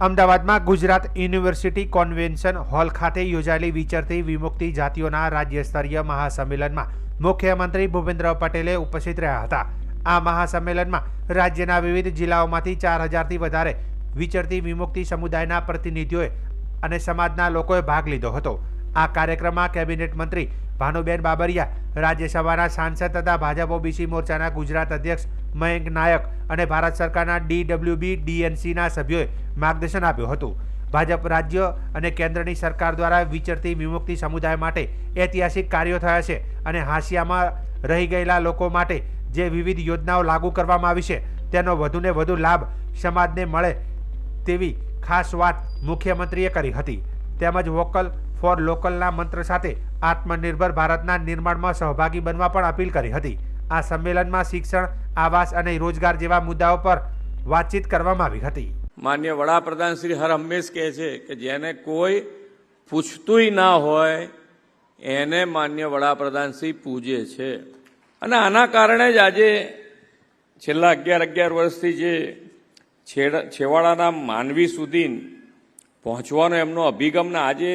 અમદાવાદમાં Gujarat university convention hall ખાતે યોજાયેલી વિચરતી વિમુક્તિ જાતિઓના રાજ્ય સ્તરીય મહાસંમેલનમાં મુખ્યમંત્રી ભૂપેન્દ્ર પટેલે ઉપસ્થિત રહ્યા હતા. આ મહાસંમેલનમાં રાજ્યના વિવિધ જિલ્લાઓમાંથી ચાર હજારથી વધારે વિચરતી વિમુક્તિ સમુદાયના પ્રતિનિધિઓએ અને સમાજના લોકોએ ભાગ લીધો હતો. આ કાર્યક્રમમાં કેબિનેટ મંત્રી ભાનુબેન બાબરિયા રાજ્યસભાના સાંસદ તથા ભાજપ ઓબીસી મોરચાના ગુજરાત અધ્યક્ષ મયંક નાયક અને ભારત સરકારના ડીડબ્લ્યુબી ડીએનસીના સભ્યોએ માર્ગદર્શન આપ્યું હતું. ભાજપ રાજ્ય અને કેન્દ્રની સરકાર દ્વારા વિચરતી વિમુક્તિ સમુદાય માટે ઐતિહાસિક કાર્યો થયા છે અને હાંસિયામાં રહી ગયેલા લોકો માટે જે વિવિધ યોજનાઓ લાગુ કરવામાં આવી છે, તેનો વધુને વધુ લાભ સમાજને મળે તેવી ખાસ વાત મુખ્યમંત્રીએ કરી હતી. તેમજ વોકલ ફોર લોકલના મંત્ર સાથે આત્મનિર્ભર ભારતના નિર્માણમાં સહભાગી બનવા પણ અપીલ કરી હતી. આ સંમેલનમાં શિક્ષણ, આવાસ અને રોજગાર જેવા મુદ્દાઓ પર વાતચીત કરવામાં આવી હતી. માન્ય વડાપ્રધાન શ્રી હર હંમેશ કહે છે કે જેને કોઈ પૂછતુંય ના હોય, એને માન્ય વડાપ્રધાન શ્રી પૂજે છે. અને આના કારણે જ આજે છેલ્લા અગિયાર અગિયાર વર્ષથી જે છેવાડાના માનવી સુધી પહોંચવાનો એમનો અભિગમ ને આજે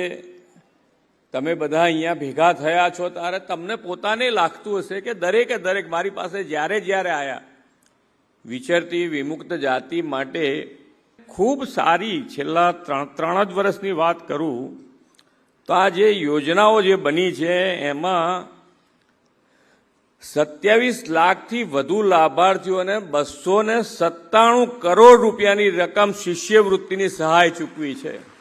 તમે બધા અહીંયા ભેગા થયા છો ત્યારે તમને પોતાને લાગતું હશે કે દરેકે દરેક મારી પાસે જ્યારે જ્યારે આવ્યા વિચરતી, વિમુક્ત જાતિ માટે ખૂબ સારી છેલ્લા ત્રણ ત્રણ જ વર્ષની વાત કરું, તો આ જે યોજનાઓ જે બની છે, એમાં સત્યાવીસ લાખથી વધુ લાભાર્થીઓને બસો સત્તાણું કરોડ રૂપિયાની રકમ શિષ્યવૃત્તિની સહાય ચૂકવી છે.